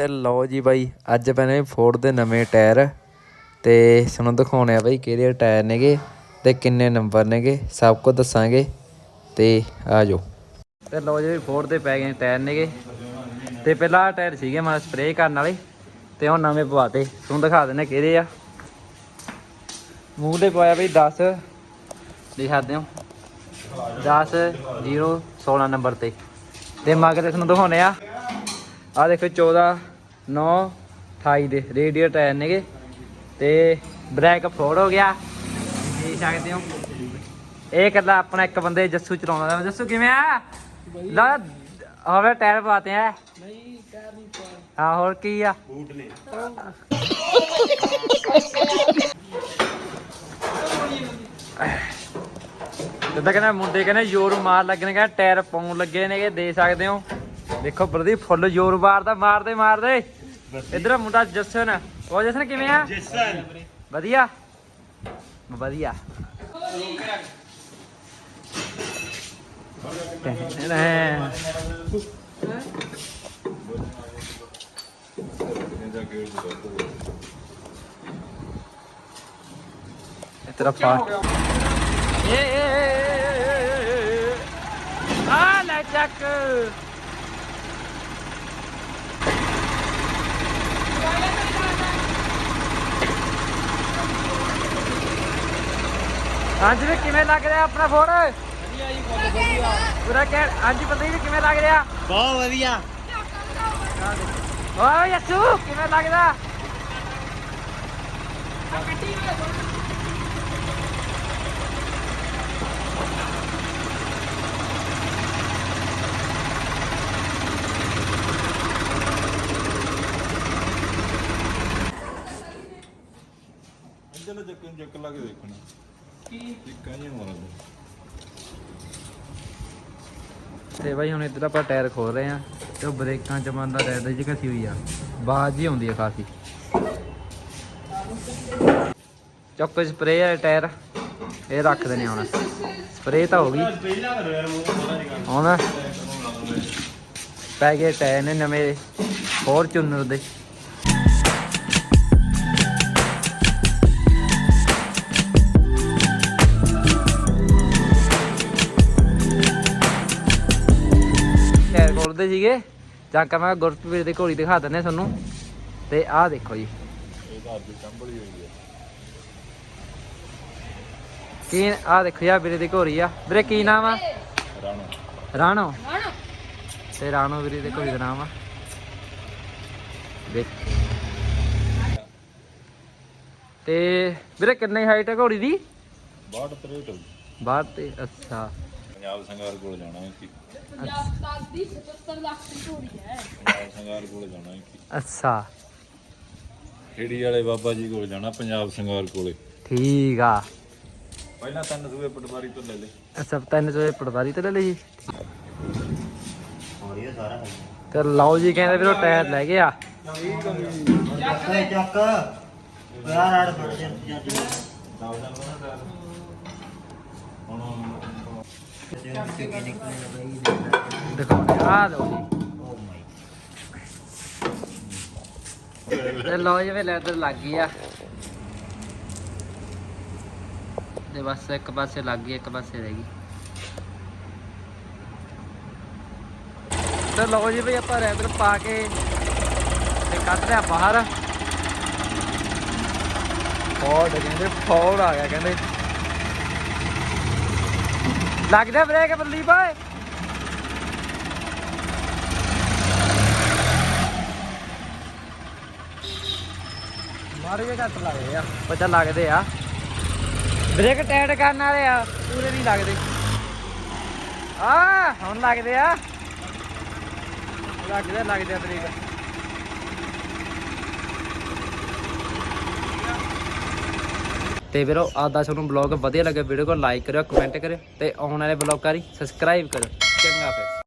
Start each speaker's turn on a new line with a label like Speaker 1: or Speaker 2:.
Speaker 1: ਤੇ ਲਓ ਜੀ ਬਾਈ, ਅੱਜ ਪੈਣੇ ਫੋਰਡ ਦੇ ਨਵੇਂ ਟਾਇਰ ਤੇ ਤੁਹਾਨੂੰ ਦਿਖਾਉਣੇ ਆ ਬਾਈ ਕਿਹੜੇ ਟਾਇਰ ਨੇਗੇ ਤੇ ਕਿੰਨੇ ਨੰਬਰ ਨੇਗੇ, ਸਭ ਕੁਝ ਦੱਸਾਂਗੇ ਤੇ ਆ ਜਾਓ ਤੇ ਲਓ ਜੀ ਫੋਰਡ ਦੇ ਪੈ ਗਏ ਟਾਇਰ ਨੇਗੇ ਤੇ ਪਹਿਲਾਂ ਆਹ ਟਾਇਰ ਸੀਗੇ ਮਾ ਸਪਰੇਅ ਕਰਨ ਵਾਲੇ ਤੇ ਹੁਣ ਨਵੇਂ ਪਵਾਤੇ। ਤੁਹਾਨੂੰ ਦਿਖਾ ਦਿੰਨੇ ਕਿਹੜੇ ਆ। ਮੂੰਹ ਦੇ ਪਾਇਆ ਬਈ 10 ਦਿਖਾ ਦਿਓ 10 0 16 ਨੰਬਰ ਤੇ। ਤੇ ਮਗਰ ਤੁਹਾਨੂੰ ਦਿਖਾਉਣੇ ਆ। ਆ ਦੇਖੋ 14 9 28 ਦੇ ਰੇਡੀਅਰ ਟਾਇਰ ਨੇਗੇ। ਤੇ ਬ੍ਰੇਕ ਫੋੜ ਹੋ ਗਿਆ। ਦੇਖ ਸਕਦੇ ਹੋ। ਇਹ ਕੱਲਾ ਆਪਣਾ ਇੱਕ ਬੰਦੇ ਜੱਸੂ ਚਲਾਉਂਦਾ ਜੱਸੂ ਕਿਵੇਂ ਆ? ਲਾ, ਹੋਵੇ ਟਾਇਰ ਪਾਤੇ ਆ। ਨਹੀਂ ਟਾਇਰ ਨਹੀਂ ਪਾ ਹਾਂ ਹੋਰ ਕੀ ਆ? ਬੂਟ ਨੇ ਜਿੱਦਾਂ ਕਹਿੰਦਾ ਮੁੰਡੇ ਕਹਿੰਦੇ ਜ਼ੋਰ ਮਾਰ ਲੱਗਣੇ ਕਹਿੰਦਾ ਟਾਇਰ ਪਾਉਣ ਲੱਗੇ ਨੇਗੇ। ਦੇ ਸਕਦੇ ਹੋ। ਦੇਖੋ ਬਰਦੀ ਫੁੱਲ ਜ਼ੋਰ ਮਾਰਦਾ, ਮਾਰਦੇ ਮਾਰਦੇ। ਇਧਰ ਮੁੰਡਾ ਜਸਨ ਉਹ ਜਸਨ ਕਿਵੇਂ ਆ ਜਸਨ ਵਧੀਆ ਵਧੀਆ ਇਹ ਤੇਰਾ ਫਾਟ ਏ ਏ, ਏ, ਏ, ਏ, ਏ, ਏ। ਆ ਲੈ ਚੱਕ ਹਾਂਜੀ ਵੀ ਕਿਵੇਂ ਲੱਗ ਰਿਹਾ ਆਪਣਾ ਫੋਨ ਵਧੀਆ ਜੀ ਬਹੁਤ ਵਧੀਆ। ਪੂਰਾ ਕਹਿ ਹਾਂਜੀ ਪਤਾ ਕਿਵੇਂ ਲੱਗ ਰਿਹਾ?
Speaker 2: ਬਹੁਤ ਵਧੀਆ।
Speaker 1: ਓਏ ਯਸੂ ਕਿਵੇਂ ਲੱਗਦਾ?
Speaker 3: ਚੱਕ ਚੱਕ ਲਾ ਕੇ ਦੇਖਣਾ।
Speaker 1: ਤੇ ਬਾਈ ਹੁਣ ਇੱਧਰ ਆਪਾਂ ਟਾਇਰ ਖੋਲ ਰਹੇ ਆ ਤੇ ਉਹ ਬ੍ਰੇਕਾਂ ਚ ਬੰਦਾ ਟਾਇਰ ਦੀ ਘਸੀ ਹੋਈ ਆ। ਬਾਜ ਜੀ ਆਉਂਦੀ ਆ ਕਾਫੀ ਚੌਕ ਸਪਰੇਅ ਹੈ ਟਾਇਰ, ਇਹ ਰੱਖ ਦੇਣੇ ਹੁਣ। ਸਪਰੇਅ ਤਾਂ ਹੋ ਗਈ। ਹੁਣ ਪੈ ਗਏ ਟਾਇਰ ਨੇ ਨਵੇਂ ਫੋਰਚੂਨਰ ਦੇ ਖੋਲਦੇ ਸੀਗੇ। ਚੱਕ ਮੈਂ ਗੁਰਪ੍ਰੀਤ ਦੀ ਘੋੜੀ ਦਿਖਾ ਦਿੰਦੇ ਤੁਹਾਨੂੰ। ਤੇ ਆਹ ਦੇਖੋ ਜੀ।
Speaker 3: ਇਹ ਤਾਂ ਅੱਜ ਕੰਬਲੀ ਹੋਈ ਹੈ
Speaker 1: ਕੀ ਆਹ ਦੇਖੋ ਯਾ ਵੀਰੇ ਦੀ ਘੋੜੀ ਆ। ਵੀਰੇ ਕੀ ਨਾਮ ਆ?
Speaker 3: ਰਾਣਾ।
Speaker 1: ਰਾਣੋ ਤੇ ਰਾਣੋ ਵੀਰੇ ਦੀ ਘੋੜੀ ਦਾ ਨਾਮ ਆ। ਦੇਖ ਤੇ ਵੀਰੇ ਕਿੰਨੀ ਹਾਈਟ ਹੈ ਘੋੜੀ ਦੀ?
Speaker 3: 62 ਤਰੇਟ
Speaker 1: ਬਾਹਰ ਤੇ ਅੱਛਾ।
Speaker 3: ਪੰਜਾਬ ਸੰਗਾਰ ਕੋਲ ਜਾਣਾ ਹੈ ਕਿ
Speaker 4: ਪੰਜਾਬ ਦੀ 77 ਲੱਖ ਦੀ ਚੋਰੀ ਹੈ।
Speaker 3: ਪੰਜਾਬ ਸੰਗਾਰ ਕੋਲ ਜਾਣਾ ਹੈ ਕਿ
Speaker 1: ਅੱਛਾ।
Speaker 3: ਖੇੜੀ ਵਾਲੇ ਬਾਬਾ ਜੀ ਕੋਲ ਜਾਣਾ ਪੰਜਾਬ ਸੰਗਾਰ ਕੋਲੇ।
Speaker 1: ਠੀਕ ਆ।
Speaker 3: ਪਹਿਲਾਂ ਤਿੰਨ ਸੂਏ ਪਟਵਾਰੀ ਤੋਂ ਲੈ ਲੈ।
Speaker 1: ਅੱਛਾ ਤਿੰਨ ਸੌ ਪਟਵਾਰੀ ਤੇ ਲੈ ਲਈ
Speaker 2: ਸਾਰਾ
Speaker 1: ਤੇ ਲਓ ਜੀ ਕਹਿੰਦੇ ਵੀਰੋ ਟਾਇਰ ਲੈ ਗਏ ਆ।
Speaker 2: ਚੱਕ ਚੱਕ। ਯਾਰ ਆੜ ਫੜ ਜਾ ਜੱਜ
Speaker 1: ਦਿਖਾਉਂਦੇ ਆ ਲਓ ਜੀ
Speaker 2: ਓ ਮਾਈ
Speaker 1: ਤੇ ਲਓ ਜਿਵੇਂ ਲੱਗ ਗਈ ਆ। ਤੇ ਬਸ ਇੱਕ ਪਾਸੇ ਲੱਗ ਗਈ, ਇੱਕ ਪਾਸੇ ਰਹਿ ਗਈ। ਤੇ ਲਓ ਜੀ ਵੀ ਆਪਾਂ ਰੈਦਰ ਪਾ ਕੇ ਤੇ ਕੱਢ ਲਿਆ ਬਾਹਰ। ਫੋਰਡ ਕਹਿੰਦੇ ਫੋਰਡ ਆ ਗਿਆ, ਕਹਿੰਦੇ। ਲੱਗਦਾ ਬ੍ਰੇਕ ਬੱਲੀ ਬਾਏ। ਮਾਰੇ ਜੇ ਘੱਟ ਲੱਗਦੇ ਆ, ਪਤਾ ਲੱਗਦੇ ਆ। ਬ੍ਰੇਕ ਟਾਈਟ ਕਰਨ ਵਾਲੇ ਆ, ਪੂਰੇ ਨਹੀਂ ਲੱਗਦੇ। ਆ, ਹੁਣ ਲੱਗਦੇ ਆ। ਲੱਗਦੇ ਲੱਗਦੇ ਆ ਬ੍ਰੇਕ। ਤੇ ਵੀਰੋ ਅੱਜ ਤੁਹਾਨੂੰ ਬਲੌਗ ਵਧੀਆ ਲੱਗਾ ਵੀਡੀਓ ਕੋ ਲਾਈਕ ਕਰਿਓ ਕਮੈਂਟ ਕਰਿਓ ਤੇ ਆਉਣ ਵਾਲੇ ਬਲੌਗਾਂ ਲਈ ਸਬਸਕ੍ਰਾਈਬ ਕਰਿਓ। ਚੰਗਾ ਫਿਰ।